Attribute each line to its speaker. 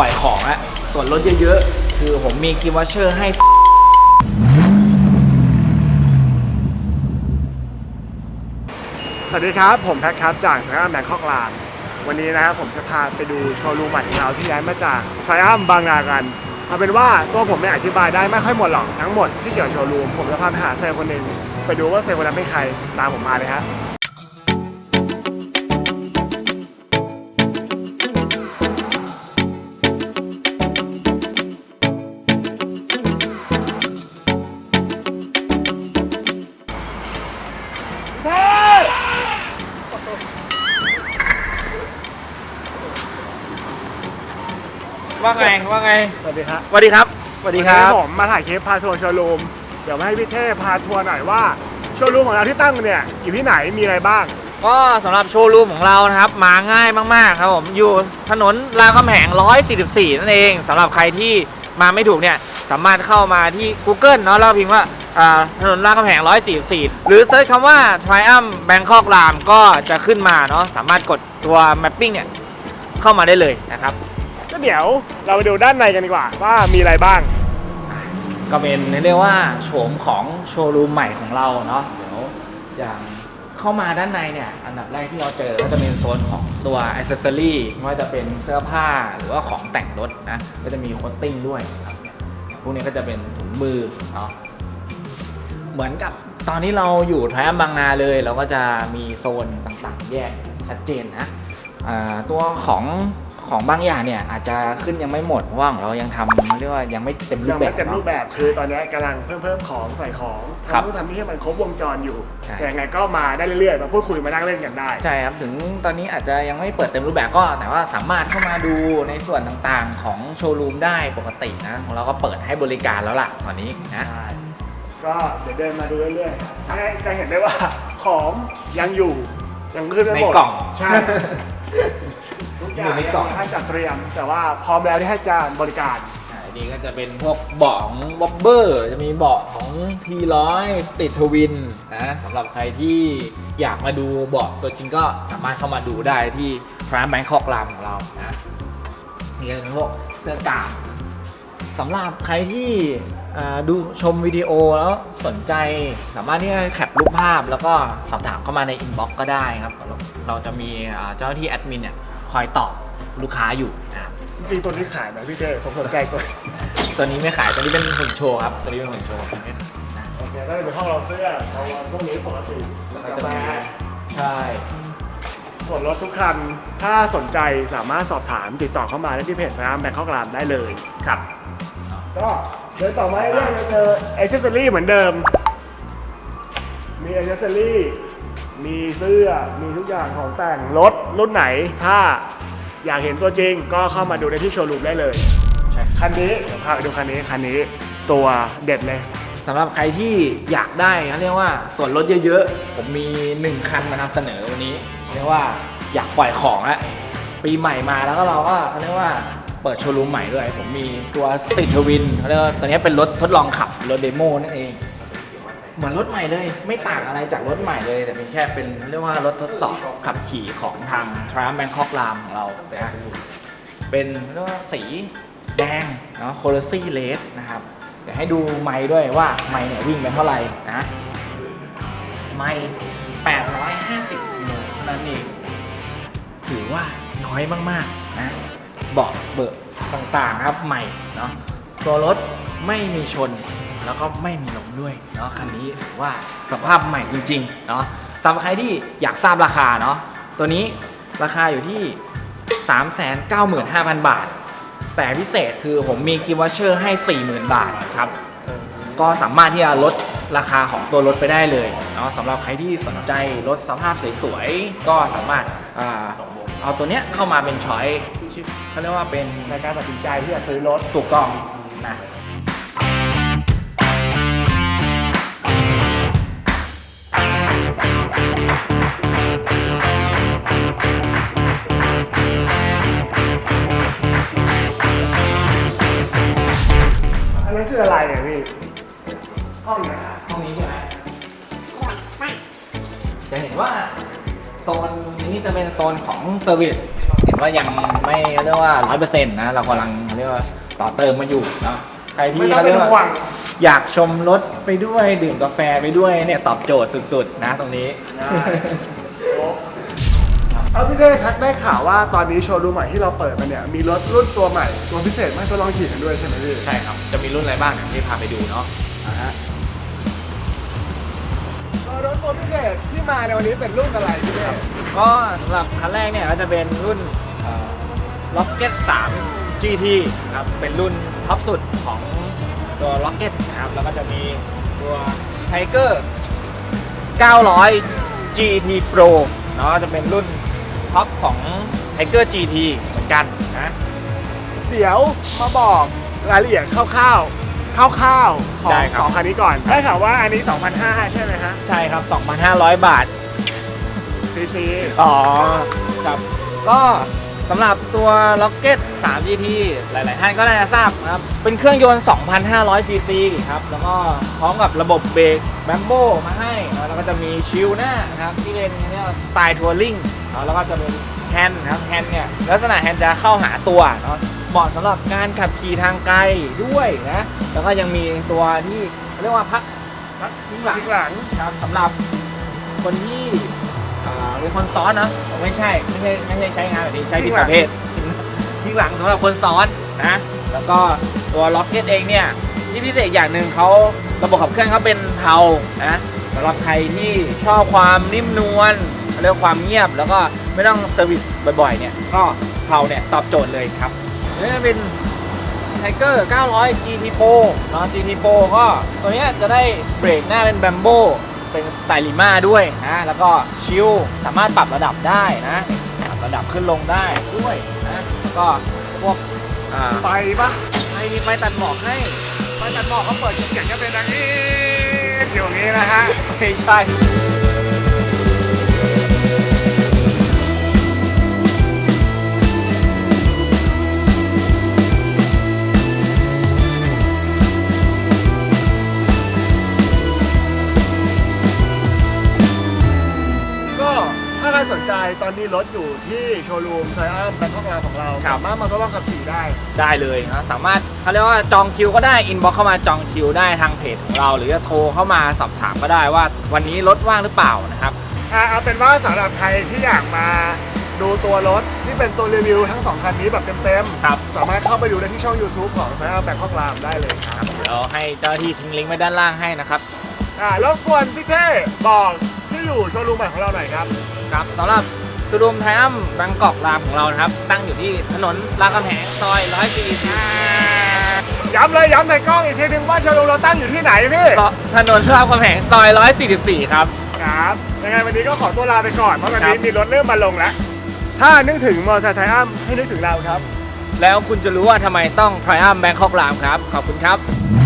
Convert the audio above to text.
Speaker 1: ปล่อยของอะส่วนลดเยอะๆ คือผมมีกิฟต์วอเชอร์ให้
Speaker 2: สวัสดีครับ ผมแพทครับจากทริอัมแบงคอกลานวันนี้นะครับผมจะพาไปดูโชว์รูมใหม่ของเราที่ย้ายมาจากทริอัมบางนากันเอาเป็นว่าตัวผมเนี่อธิบายได้ไม่ค่อยหมดหรอกทั้งหมดที่เกี่ยวกับโชว์รูมผมจะพาไปหาเซลล์คนหนึ่งไปดูว่าเซลล์คนนั้นเป็นใครตามผมมาเลยฮะ
Speaker 1: ว่าไงว่าไง
Speaker 2: สวัสดีครับ
Speaker 1: สวัสดีครับสวัสดีครั
Speaker 2: วัน
Speaker 1: บ
Speaker 2: นี้ผมมาถ่ายคลิปพาทัวร์โชว์รูมเดี๋ยวมาให้พี่เท่พาทัวร์หน่อยว่าโชว์รูมของเราที่ตั้งเนี่ยอยู่ที่ไหนมีอะไรบ้าง
Speaker 1: ก็สำหรับโชว์รูมของเรานะครับมาง่ายมากๆครับผมอยู่ถนนรามคำแหง 144 นั่นเองสำหรับใครที่มาไม่ถูกเนี่ยสามารถเข้ามาที่ Google เนาะแล้วพิมพ์ว่าอ่าถนนรามคำแหง 144 หรือเซิร์ชคำว่า Triumph Bangkok Ram ก็จะขึ้นมาเนาะสามารถกดตัว mapping เนี่ยเข้ามาได้เลยนะครับ
Speaker 2: ก็ เดี๋ยวเราไปดูด้านในกันดีกว่า ว่ามีอะไรบ้าง
Speaker 1: ก็เป็นเรียกว่าโฉมของโชว์รูมใหม่ของเราเนาะเดี๋ยวอย่างเข้ามาด้านในเนี่ยอันดับแรกที่เราเจอก็จะเป็นโซนของตัวอ c เซอรี่ไม่ว่าจะเป็นเสื้อผ้าหรือว่าของแต่งรถนะก็จะมีโคตติ้งด้วยครับพวกนี้ก็จะเป็นถุงมือเนาะเหมือนกับตอนที่เราอยู่แทรมบางนาเลย เราก็จะมีโซนต่างๆ แยกชัดเจนนะตัวของ ของบางอย่างเนี่ยอาจจะขึ้นยังไม่หมดเพราะว่าของเรายังทำเรียกว่ายังไม่เต็มรู
Speaker 2: ยั
Speaker 1: ป
Speaker 2: ง
Speaker 1: แบ
Speaker 2: ไม่
Speaker 1: บ
Speaker 2: เต็ม
Speaker 1: เนาะ
Speaker 2: รูปแบบคือตอนนี้กำลังเพิ่มเพิ่มของใส่ของ
Speaker 1: ครับ
Speaker 2: ทำนู่นทำนี่ให้มันครบวงจรอยู่
Speaker 1: ใช่
Speaker 2: แต่ยังไงก็มาได้เรื่อยๆมาพูดคุยมานั่งเล่นกันได้
Speaker 1: ใช่ครับ ถึงตอนนี้อาจจะยังไม่เปิดเต็มรูปแบบก็ แต่ว่าสามารถเข้ามาดูในส่วนต่างๆของโชว์รูมได้ปกตินะของเราก็เปิดให้บริการแล้วล่ะตอนนี้นะ
Speaker 2: ใช่ก็เดี๋ยวเดินมาดูเรื่อยๆให้จะเห็นได้ว่าของยังอยู่ยังขึ้นไม่หมด
Speaker 1: ในกล่อง
Speaker 2: ใช่ทุกอย่าง
Speaker 1: อยู่ในกล่อง
Speaker 2: ให้จัดเตรียม แต่ว่าพร้อมแล้วที่ให้การบริการ
Speaker 1: อ่าอันนี้ก็จะเป็นพวกเบาะของบ๊อบเบอร์ จะมีเบาะของ T100 Street Twin นะสำหรับใครที่อยากมาดูเบาะตัวจริงก็สามารถเข้ามาดูได้ที่ร้านแบงคอกรามของเรานะนี่ก็เป็นพวกเสื้อกามสำหรับใครที่อ่าดูชมวิดีโอแล้วสนใจสามารถที่จะแคปรูปภาพแล้วก็สอบถามเข้ามาในอินบ็อกซ์ก็ได้ครับ เราเราจะมีอ่าเจ้าหน้าที่แอดมินเนี่ย คอยตอบลูกค้าอยู่นะครับ
Speaker 2: จริงๆตัวนี้ขายไหมพี่เต้ผมสนใจตัว
Speaker 1: ตัวนี้ไม่ขายตัวนี้เป็นหุ่นโชว์ครับตัวนี้เป็นหุ่นโชว์ไม่ขายนะ
Speaker 2: โอเคก็จะเป็นห้องรองเสื้อเราพวกนี้ปกติ
Speaker 1: แล้วก็จะมีใช่
Speaker 2: ส่วนรถทุกคัน ถ้าสนใจสามารถสอบถามติดต่อเข้ามาได้ที่เพจสนามแบงคอกรามได้เลย
Speaker 1: ครับ
Speaker 2: ก็เดินต่อมาเรื่อยๆจะเจออ c เซสซอรี่เหมือนเดิม มีอ c เซสซอรี่ มีเสื้อมีทุกอย่างของแต่งรถรุ่นไหน ถ้าอยากเห็นตัวจริงก็เข้ามาดูในที่โชว์รูมได้เลย
Speaker 1: ใช่
Speaker 2: คันนี้เดี๋ยวพาไปดูคันนี้คันนี้ตัวเด็ดเลย
Speaker 1: สำหรับใครที่อยากได้เขาเรียกว่าส่วนลดเยอะๆ ผมมี 1 คันมานำเสนอวันนี้ เรียกว่าอยากปล่อยของแล้วปีใหม่มาแล้วก็เราก็เขาเรียกว่าเปิดโชว์รูมใหม่ด้วย ผมมีตัวสติ t ทวินเขาเรียกว่าตัวนี้เป็นรถทดลองขับรถเดโมนั่นเอง เหมือนรถใหม่เลย ไม่ต่างอะไรจากรถใหม่เลย แต่เป็นแค่เป็นเรียกว่ารถทดสอบขับขี่ของทาง t r a m Bangkok Ram ของเรานะเป็นเรียกว่าสีแดงเนาะ c o l o s y Red นะครับเดี๋ยวให้ดูไม้ด้วยว่าไม้เนี่ยวิ่งไปเท่าไหร่นะไม้850กิโลเท่านั้นเองถือว่าน้อยมากๆนะเบาะเบิกต่างๆครับใหม่เนาะตัวรถไม่มีชน แล้วก็ไม่มีลมด้วยเนาะคันนี้ถือว่าสภาพใหม่จริงๆเนาะสำหรับใครที่อยากทราบราคาเนาะตัวนี้ราคาอยู่ที่ 395,000 บาท แต่พิเศษคือผมมีกิฟต์วอเชอร์ให้ 40,000 บาทครับ ก็สามารถที่จะลดราคาของตัวรถไปได้เลยเนาะสำหรับใครที่สนใจรถสภาพสวยๆ ก็สามารถอ่าเอาตัวเนี้ยเข้ามาเป็นช้อยเขาเรียกว่าเป็น
Speaker 2: ในการตัดสินใจที่จะซื้อรถ
Speaker 1: ถูกต้องนะ โซนนี้จะเป็นโซนของเซอร์วิสเห็นว่ายังไม่เรียกว่าร้อยเปอร์เซ็นต์นะ เรากำลังเรียกว่าต่อเติมมาอยู่เนาะใครที่
Speaker 2: ไม่ต้อง
Speaker 1: เขา
Speaker 2: เป็
Speaker 1: เรี
Speaker 2: น
Speaker 1: ยก
Speaker 2: ห่ว
Speaker 1: ว่างอยากชมรถไปด้วยดื่มกาแฟไปด้วยเนี่ยตอบโจทย์สุดๆ นะตรงนี้
Speaker 2: เอาพี่เท่ครับได้ข่าวว่าตอนนี้โชว์รูมใหม่ที่เราเปิดมาเนี่ยมีรถรุ่นตัวใหม่ตัวพิเศษมาให้ทดลองขี่กันด้วยใช่ไหมพี่
Speaker 1: ใช่ครับ จะมีรุ่นอะไรบ้างเดี๋ยวพี่พาไปดูเนาะ
Speaker 2: อ่าฮะตัว รถตัวพิเศษที่มาในวันนี้เป็นรุ่นอะไรพี่เท่
Speaker 1: ก็สำหรับคันแรกเนี่ยก็จะเป็นรุ่นเอ่อ Rocket 3 GT ครับ เป็นรุ่นท็อปสุดของตัว Rocket นะครับ แล้วก็จะมีตัว Tiger 900 GT Pro เนาะจะเป็นรุ่นท็อปของ Tiger GT เหมือนกันนะ
Speaker 2: เดี๋ยวมาบอกรายละเอียดคร่าวๆ คร่าวๆ ของ
Speaker 1: ได้ครับ
Speaker 2: สองคันนี้ก่อนได้ข่าวว่าอันนี้ 2,500 ใช่ไหมฮะ
Speaker 1: ใช่ครับ 2,500 บาท
Speaker 2: ซีซี
Speaker 1: อ๋อ ครับ ก็สำหรับตัว Rocket 3 GT หลาย ๆ ท่านก็น่าจะทราบนะครับ เป็นเครื่องยนต์ 2,500 ซีซีครับ แล้วก็พร้อมกับระบบเบรกแบมโบมาให้นะแล้วก็จะมีชิลหน้านะครับ ที่เป็นเนี่ยสไตล์ทัวริงแล้วก็จะเป็นแฮนด์นะครับแฮนด์เนี่ย ลักษณะแฮนด์จะเข้าหาตัวเนาะ เหมาะสำหรับการขับขี่ทางไกลด้วยนะ แล้วก็ยังมีตัวที่เรียกว่าพักพักทิ้งหลัง
Speaker 2: ข้างหลัง
Speaker 1: ครับสำหรับคนที่อ่าเป็นคนซ้อนนะไม่ใช่ไม่ใช่ไม่ใช่ใช้งานแบบนี้ใช้ผิดประเภทที่หลังสำหรับคนซ้อนนะแล้วก็ตัวล็อกเก็ตเองเนี่ยที่พิเศษอย่างหนึ่งเขาระบบขับเคลื่อนเขาเป็นเทานะสำหรับใครที่ชอบความนิ่มนวลเรียกว่าความเงียบแล้วก็ไม่ต้องเซอร์วิสบ่อยๆเนี่ยก็เทาเนี่ยตอบโจทย์เลยครับ นี่จะเป็นไทเกอร์900 GT Pro เนาะ GT Pro ก็ตัวเนี้ยจะได้เบรกหน้าเป็นแบมโบเป็นสไตลิมาด้วยนะแล้วก็ชิลสามารถปรับระดับได้นะปรับระดับขึ้นลงได้ด้วยนะแล้วก็พวกอ่า
Speaker 2: ไปปะ
Speaker 1: ไฟมีไฟตัดหมอกให้
Speaker 2: ไปจัดบอกเขาเปิดเสียงจะเป็นดังนี้อยู่อย่างนี้นะฮะ
Speaker 1: ไม่ใช่
Speaker 2: ตอนนี้รถอยู่ที่โชว์รูมไซอัมแบงคอกงานของเรา
Speaker 1: ครับ
Speaker 2: สามารถมาทดลองขับขี่ได้
Speaker 1: ได้เลยนะสามารถเขาเรียกว่าจองคิวก็ได้อินบ็อกเข้ามาจองคิวได้ทางเพจของเรา หรือจะโทรเข้ามาสอบถามก็ได้ว่า วันนี้รถว่างหรือเปล่านะครับ
Speaker 2: อะเอาเป็นว่าสำหรับใครที่อยากมาดูตัวรถที่เป็นตัวรีวิวทั้งสองคันนี้แบบเต็มๆ
Speaker 1: ครับ
Speaker 2: สามารถเข้าไปดูได้ที่ช่อง YouTube ของไซอัมแบงคอกรามได้เลยครับ
Speaker 1: เดี๋ยวให้เจ้าหน้าที่ทิ้งลิงก์ไว้ด้านล่างให้นะครับ
Speaker 2: อ่ารบกวนพี่เท่บอกที่อยู่โชว์รูมใหม่ของเราหน่อยครับ
Speaker 1: ครับสำหรับชูรูมไทอัมบางกอกรามของเรานะครับ ตั้งอยู่ที่ถนนรามคำแหงซอย144
Speaker 2: ย้ำเลยย้ำในกล้องอีกทีนึงว่าโชว์รูมเราตั้งอยู่ที่ไหนพี่
Speaker 1: ถนนรามคำแหงซอย144 ครับ
Speaker 2: ครับยังไงวันนี้ก็ขอตัวลาไปก่อนเพราะวัน
Speaker 1: ครั
Speaker 2: นี้
Speaker 1: บ
Speaker 2: มีรถเริ่มมาลงแล้ว ถ้านึกถึงมอเตอร์ไซค์ไทอัมให้นึกถึงเราครับ
Speaker 1: แล้วคุณจะรู้ว่าทำไมต้องไทอัมแบงคอกรามครับ ขอบคุณครับ